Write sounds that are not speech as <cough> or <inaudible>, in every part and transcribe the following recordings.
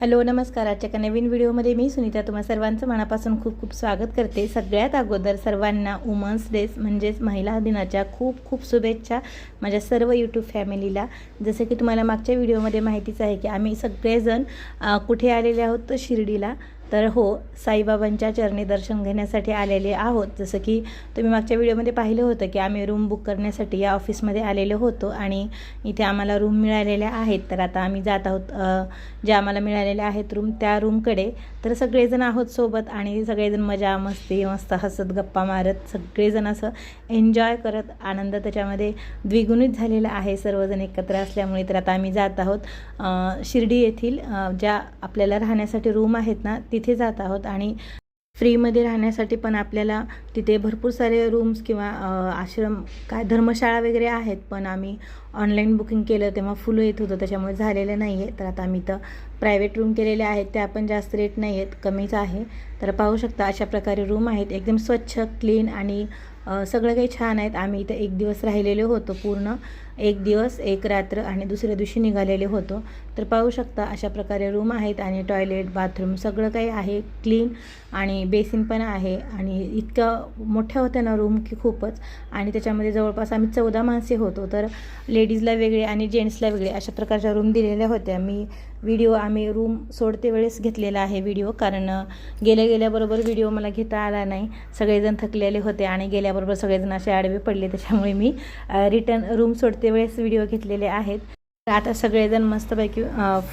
Hello नमस्कार. आजच्या एका नवीन व्हिडिओमध्ये मी सुनीता. तुम्हा सर्वांचं मनापासून खूप खूप स्वागत करते. सगळ्यात अगोदर सर्वांना वुमन्स डेज म्हणजेच महिला दिनाच्या खूप खूप शुभेच्छा माझ्या सर्व यूट्यूब फॅमिलीला जसं की तुम्हाला मागच्या व्हिडिओमध्ये माहितीच आहे की आम्ही सगळेजण कुठे आलेले आहोत तर शिर्डीला. तर हो साईबाबांच्या चरणी दर्शन घेण्यासाठी आलेले आहोत. जसं की तुम्ही मागच्या व्हिडिओमध्ये पाहिलं होतं की आम्ही रूम बुक करण्यासाठी या ऑफिसमध्ये आलेलो होतो आणि इथे आम्हाला रूम मिळालेल्या आहेत. तर आता आम्ही जात आहोत ज्या आम्हाला मिळालेल्या आहेत रूम त्या रूमकडे. तर सगळेजण आहोत सोबत आणि सगळेजण मजा मस्ती मस्त हसत गप्पा मारत सगळेजण असं एन्जॉय करत आनंद त्याच्यामध्ये द्विगुणित झालेला आहे. सर्वजण एकत्र असल्यामुळे तर आता आम्ही जात आहोत शिर्डी येथील ज्या आपल्याला राहण्यासाठी रूम आहेत ना तिथे जात आहोत आणि फ्रीमध्ये राहण्यासाठी पण आपल्याला तिथे भरपूर सारे रूम्स किंवा आश्रम काय धर्मशाळा वगैरे आहेत पण आम्ही ऑनलाईन बुकिंग केलं तेव्हा फुलं येत होतं त्याच्यामुळे झालेलं नाही आहे तर आता आम्ही तर प्रायव्हेट रूम केलेले आहेत त्या पण जास्त रेट नाही आहेत कमीच आहे. तर पाहू शकता अशा प्रकारे रूम आहेत एकदम स्वच्छ क्लीन आणि सगळं काही छान आहेत. आम्ही इथं एक दिवस राहिलेलो होतो पूर्ण. एक दिवस एक रात्र आणि दुसऱ्या दिवशी निघालेले होतो. तर पाहू शकता अशा प्रकारे रूम आहेत आणि टॉयलेट बाथरूम सगळं काही आहे. क्लीन आणि बेसिन पण आहे आणि इतकं मोठ्या होत्या ना रूम की खूपच. आणि त्याच्यामध्ये जवळपास आम्ही चौदा माणसे होतो. तर लेडीजला वेगळे आणि जेंट्सला वेगळे अशा प्रकारच्या रूम दिलेल्या होत्या. मी व्हिडिओ आम्ही रूम सोडते वेळेस घेतलेला आहे व्हिडिओ. कारण गेल्या गेल्याबरोबर व्हिडिओ मला घेता आला नाही. सगळेजण थकलेले होते आणि गेल्याबरोबर सगळेजण असे आडवे पडले. त्याच्यामुळे मी रिटर्न रूम सोडते वेळेस व्हिडिओ घेतलेले आहेत. तर आता सगळेजण मस्तपैकी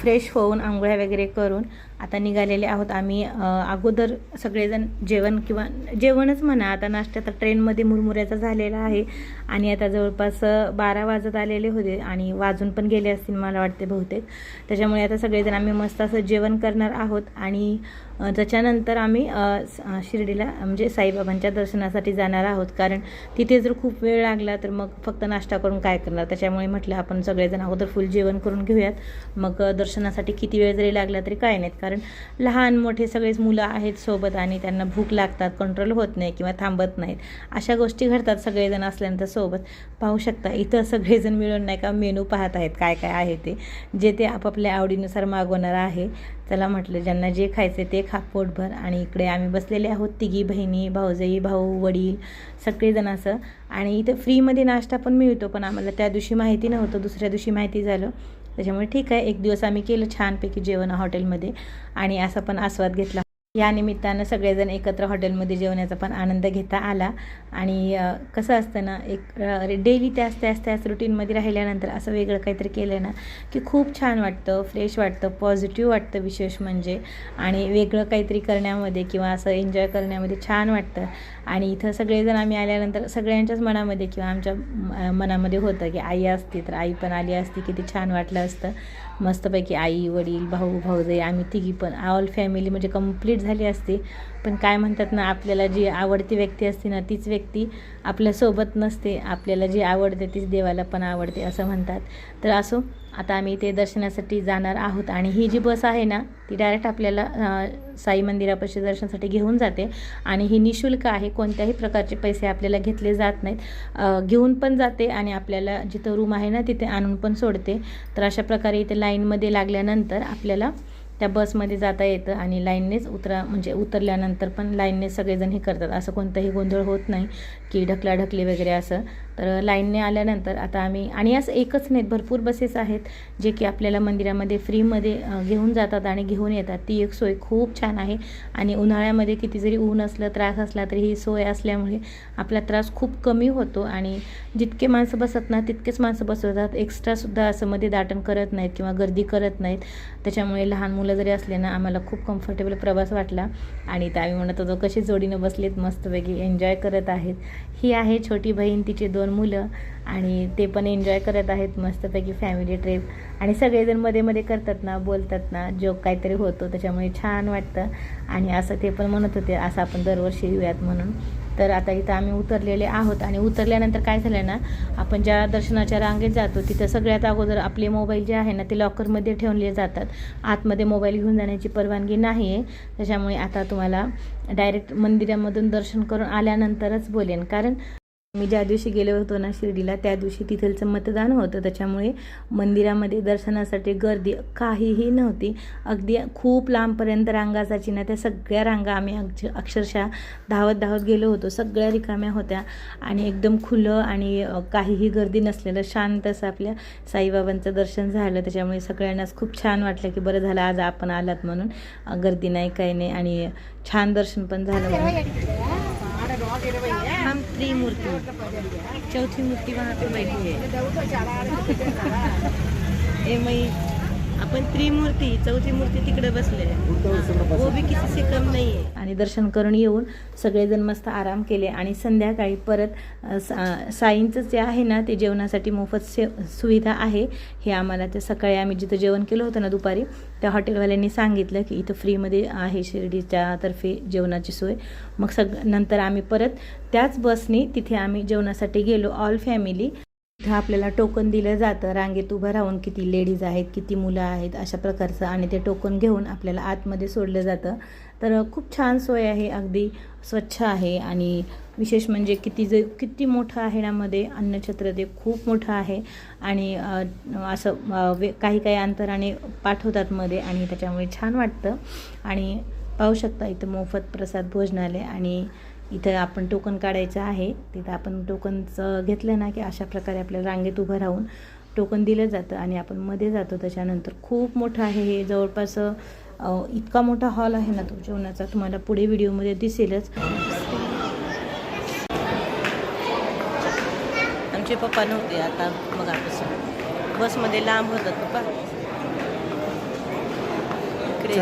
फ्रेश होऊन आंघोळ्या वगैरे करून आता निघालेले आहोत आम्ही. अगोदर सगळेजण जेवण किंवा जेवणच म्हणा आता नाश्ता तर ट्रेनमध्ये मुरमुऱ्याचा झालेला आहे. आणि आता जवळपास बारा वाजत आलेले होते आणि वाजून पण गेले असतील मला वाटते बहुतेक. त्याच्यामुळे आता सगळेजण आम्ही मस्त असं जेवण करणार आहोत. आणि त्याच्यानंतर आम्ही शिर्डीला म्हणजे साईबाबांच्या दर्शनासाठी जाणार आहोत. कारण तिथे जर खूप वेळ लागला तर मग फक्त नाश्ता करून काय करणार? त्याच्यामुळे म्हटलं आपण सगळेजण अगोदर फुल जेवण करून घेऊयात. मग दर्शनासाठी किती वेळ जरी लागला तरी काय नाहीत. कारण लहान मोठे सगळेच मुलं आहेत सोबत आणि त्यांना भूक लागतात कंट्रोल होत नाही किंवा थांबत नाहीत. अशा गोष्टी घडतात सगळेजण असल्यानंतर सोबत. पाहू शकता इथं सगळेजण मिळून नाही का मेनू पाहत आहेत काय काय आहे ते. जे ते आपापल्या आवडीनुसार मागवणार आहे. चला म्हटलं ज्यांना जे खायचे ते खा पोटभर. आणि इकडे आम्ही बसलेले आहोत तिघी बहिणी भाऊजाई भाऊ वडील सगळेजण असं. आणि इथं फ्रीमध्ये नाश्ता पण मिळतो पण आम्हाला त्या दिवशी माहिती नव्हतं दुसऱ्या दिवशी माहिती झालं. त्याच्यामुळे ठीक आहे एक दिवस आम्ही केलं छानपैकी जेवण हॉटेलमध्ये. आणि असा पण आस्वाद घेतला. या निमित्तानं सगळेजण एकत्र हॉटेलमध्ये जेवण्याचा पण आनंद घेता आला. आणि कसं असतं ना एक डेली त्याच त्याच त्याच रुटीनमध्ये राहिल्यानंतर असं वेगळं काहीतरी केलं ना की खूप छान वाटतं फ्रेश वाटतं पॉझिटिव्ह वाटतं विशेष म्हणजे. आणि वेगळं काहीतरी करण्यामध्ये किंवा असं एन्जॉय करण्यामध्ये छान वाटतं. आणि इथं सगळेजण आम्ही आल्यानंतर सगळ्यांच्याच मनामध्ये किंवा आमच्या मनामध्ये होतं की आई असती तर आई पण आली असती किती छान वाटलं असतं. मस्तपैकी आई वडील भाऊ भाऊजाई आम्ही तिघी पण. ऑल फॅमिली म्हणजे कंप्लीट झाली असते. पण काय म्हणतात ना आपल्याला जी आवडती व्यक्ती असते ना तीच व्यक्ती आपल्यासोबत नसते. आपल्याला जी आवडते तीच देवाला पण आवडते असं म्हणतात. तर असो आता आम्ही इथे दर्शनासाठी जाणार आहोत आणि ही जी बस आहे ना ती डायरेक्ट आपल्याला साई मंदिरापाशी दर्शनासाठी घेऊन जाते. आणि ही निशुल्क आहे कोणत्याही प्रकारचे पैसे आपल्याला घेतले जात नाहीत. घेऊन पण जाते आणि आपल्याला जिथं रूम आहे ना तिथे आणून पण सोडते. तर अशा प्रकारे इथे लाईनमध्ये लागल्यानंतर आपल्याला त्या बसमध्ये जाता येतं आणि लाईननेच उतरा म्हणजे उतरल्यानंतर पण लाईनने सगळेजण हे करतात. असं कोणताही गोंधळ होत नाही की ढकलाढकली वगैरे असं. तर लाईनने आल्यानंतर आता आम्ही आणि असं एकच नाहीत भरपूर बसेस आहेत जे की आपल्याला मंदिरामध्ये फ्रीमध्ये घेऊन जातात आणि घेऊन येतात. ती एक सोय खूप छान आहे. आणि उन्हाळ्यामध्ये किती जरी ऊन असलं त्रास असला तरी ही सोय असल्यामुळे आपला त्रास खूप कमी होतो. आणि जितके माणसं बसत ना तितकेच माणसं बसवतात. एक्स्ट्रासुद्धा असं मध्ये दाटण करत नाहीत किंवा गर्दी करत नाहीत. त्याच्यामुळे लहान मुलं जरी असले ना आम्हाला खूप कम्फर्टेबल प्रवास वाटला. आणि तर आम्ही म्हणत होतो कशी जोडीनं बसलेत मस्तपैकी एन्जॉय करत आहेत. ही आहे छोटी बहीण तिचे दोन मुलं. आणि ते पण एन्जॉय करत आहेत मस्तपैकी फॅमिली ट्रिप आणि सगळेजणमध्ये मध्ये करतात ना बोलतात ना जोक काहीतरी होतो त्याच्यामुळे छान वाटतं. आणि असं ते पण म्हणत होते असं आपण दरवर्षी येऊयात म्हणून. तर आता इथं आम्ही उतरलेले आहोत आणि उतरल्यानंतर काय झालं ना आपण ज्या दर्शनाच्या रांगेत जातो तिथं सगळ्यात अगोदर आपले मोबाईल जे आहे ना ते लॉकरमध्ये ठेवले जातात. आतमध्ये मोबाईल घेऊन जाण्याची परवानगी नाही आहे त्याच्यामुळे आता तुम्हाला डायरेक्ट मंदिरामधून दर्शन करून आल्यानंतरच बोलेन. कारण मी ज्या दिवशी गेलो होतो ना शिर्डीला त्या दिवशी तिथलचं मतदान होतं. त्याच्यामुळे मंदिरामध्ये दर्शनासाठी गर्दी काहीही नव्हती. अगदी खूप लांबपर्यंत रांगा जायची ना त्या सगळ्या रांगा आम्ही अक्ष अक्षरशः धावत धावत गेलो होतो. सगळ्या रिकाम्या होत्या आणि एकदम खुलं आणि काहीही गर्दी नसलेलं शांत असं आपल्या साईबाबांचं दर्शन झालं. त्याच्यामुळे सगळ्यांनाच खूप छान वाटलं की बरं झालं आज आपण आलात म्हणून. गर्दी नाही काही नाही आणि छान दर्शन पण झालं म्हणून. हम त्रिमूर्ति। चौथी मूर्ति वहाँ पे बैठी है। <laughs> ए मई आपण त्रिमूर्ती चौथी मूर्ती तिकडे बसले वो भी किसी से कम नाही आहे आणि दर्शन करून येऊन सगळेजण मस्त आराम केले आणि संध्याकाळी परत सा साईंचं जे आहे ना ते जेवणासाठी मोफत से सुविधा आहे. हे आम्हाला ते सकाळी आम्ही जिथं जेवण केलं होतं ना दुपारी त्या हॉटेलवाल्यांनी सांगितलं की इथं फ्रीमध्ये आहे शिर्डीच्या तर्फे जेवणाची सोय. मग सग नंतर आम्ही परत त्याच बसनी तिथे आम्ही जेवणासाठी गेलो ऑल फॅमिली. आपल्याला टोकन दिलं जातं. रांगेत उभं राहून किती लेडीज आहेत किती मुलं आहेत अशा प्रकारचं आणि ते टोकन घेऊन आपल्याला आतमध्ये सोडलं जातं. तर खूप छान सोय आहे अगदी स्वच्छ आहे आणि विशेष म्हणजे किती जे किती मोठं आहे यामध्ये अन्नछत्र ते खूप मोठं आहे. आणि असं वे काही काही अंतराने पाठवतात मध्ये आणि त्याच्यामुळे छान वाटतं. आणि पाहू शकता इथं मोफत प्रसाद भोजनालय आणि इथं आपण टोकन काढायचं आहे. तिथं आपण टोकनचं घेतलं ना की अशा प्रकारे आपल्याला रांगेत उभं राहून टोकन दिलं जातं आणि आपण मध्ये जातो. त्याच्यानंतर खूप मोठं आहे हे. जवळपास इतका मोठा हॉल आहे ना तो. जेवणाचा तुम्हाला पुढे व्हिडिओमध्ये दिसेलच. आमचे पप्पा नव्हते आता मगापासून. बसमध्ये लांब होतात पप्पा. इकडे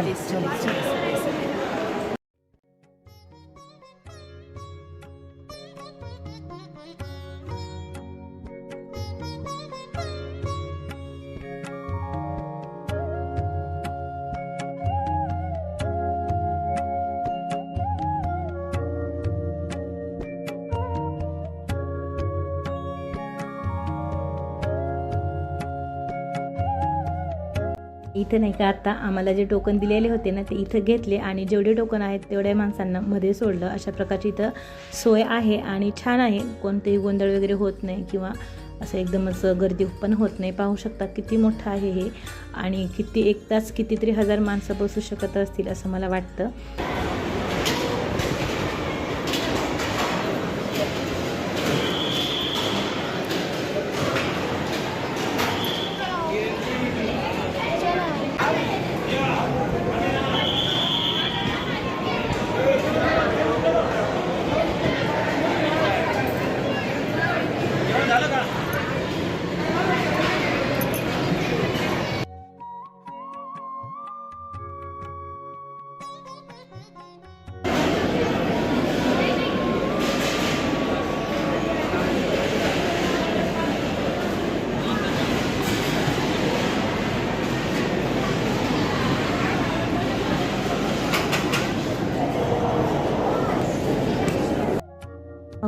इथं नाही का आता आम्हाला जे टोकन दिलेले होते ना ते इथं घेतले आणि जेवढे टोकन आहेत तेवढ्या माणसांना मध्ये सोडलं. अशा प्रकारची इथं सोय आहे आणि छान आहे. कोणतेही गोंधळ वगैरे होत नाही किंवा असं एकदमच गर्दी पण होत नाही. पाहू शकता किती मोठं आहे हे. आणि किती एक तास कितीतरी हजार माणसं बसू शकत असतील असं मला वाटतं.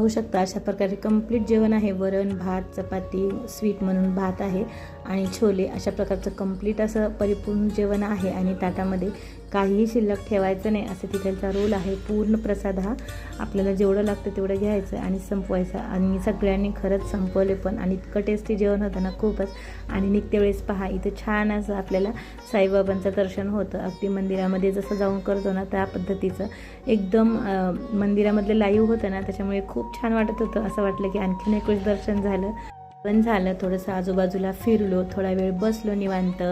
पाहू शकता. अशा प्रकारे कंप्लीट जेवण आहे. वरण भात चपाती स्वीट म्हणून भात आहे. आणि छोले अशा प्रकारचं कंप्लीट असं परिपूर्ण जेवण आहे आणि ताटामध्ये काहीही शिल्लक ठेवायचं नाही असं तिकडचा रोल आहे. पूर्ण प्रसाद हा आपल्याला जेवढं लागतं तेवढं घ्यायचं आणि संपवायचं. आणि सगळ्यांनी खरंच संपवले पण आणि इतकं टेस्टी जेवण होतं ना खूपच. आणि निघते वेळेस पहा इथं छान असं आपल्याला साईबाबांचं दर्शन होतं. अगदी मंदिरामध्ये जसं जाऊन करतो ना त्या पद्धतीचं. एकदम मंदिरामधलं लाईव्ह होतं ना त्याच्यामुळे खूप छान वाटत होतं. असं वाटलं की आणखीन एक वेळेस दर्शन झालं. पण झालं थोडंसं आजूबाजूला फिरलो थोडा वेळ बसलो निवांत.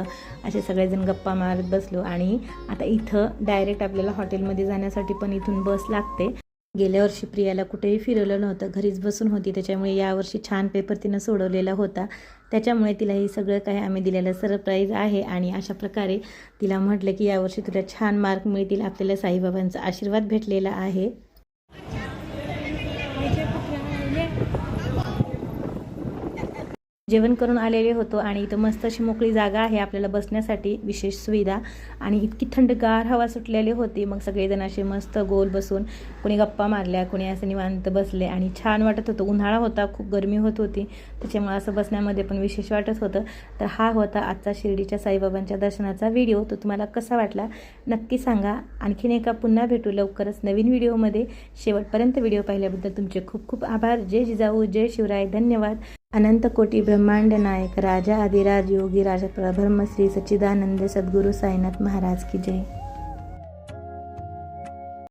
असे सगळेजण गप्पा मारत बसलो आणि आता इथं डायरेक्ट आपल्याला हॉटेलमध्ये जाण्यासाठी पण इथून बस लागते. गेल्या वर्षी प्रियाला कुठेही फिरवलं नव्हतं घरीच बसून होती. त्याच्यामुळे यावर्षी छान पेपर तिनं सोडवलेला होता. त्याच्यामुळे तिला हे सगळं काही आम्ही दिलेलं सरप्राईज आहे आणि अशा प्रकारे तिला म्हटलं की यावर्षी तुला छान मार्क मिळतील आपल्याला साईबाबांचा आशीर्वाद भेटलेला आहे. जेवण करून आलेले होतो आणि इथं मस्त अशी मोकळी जागा आहे आपल्याला बसण्यासाठी विशेष सुविधा. आणि इतकी थंडगार हवा सुटलेली होती. मग सगळेजण असे मस्त गोल बसून कोणी गप्पा मारल्या कोणी असं निवांत बसले. आणि छान वाटत होतं. उन्हाळा होता खूप गरमी होत होती. त्याच्यामुळे असं बसण्यामध्ये पण विशेष वाटत होतं. तर हा होता आजचा शिर्डीच्या साईबाबांच्या दर्शनाचा व्हिडिओ. तो तुम्हाला कसा वाटला नक्की सांगा. आणखीन एका पुन्हा भेटू लवकरच नवीन व्हिडिओमध्ये. शेवटपर्यंत व्हिडिओ पाहिल्याबद्दल तुमचे खूप खूप आभार. जय जिजाऊ जय शिवराय. धन्यवाद. अनंत कोटी ब्रह्मांड नायक राजा आदिराज योगी राजा ब्रह्मश्री सच्चिदानंद सद्गुरू साईनाथ महाराज की जय.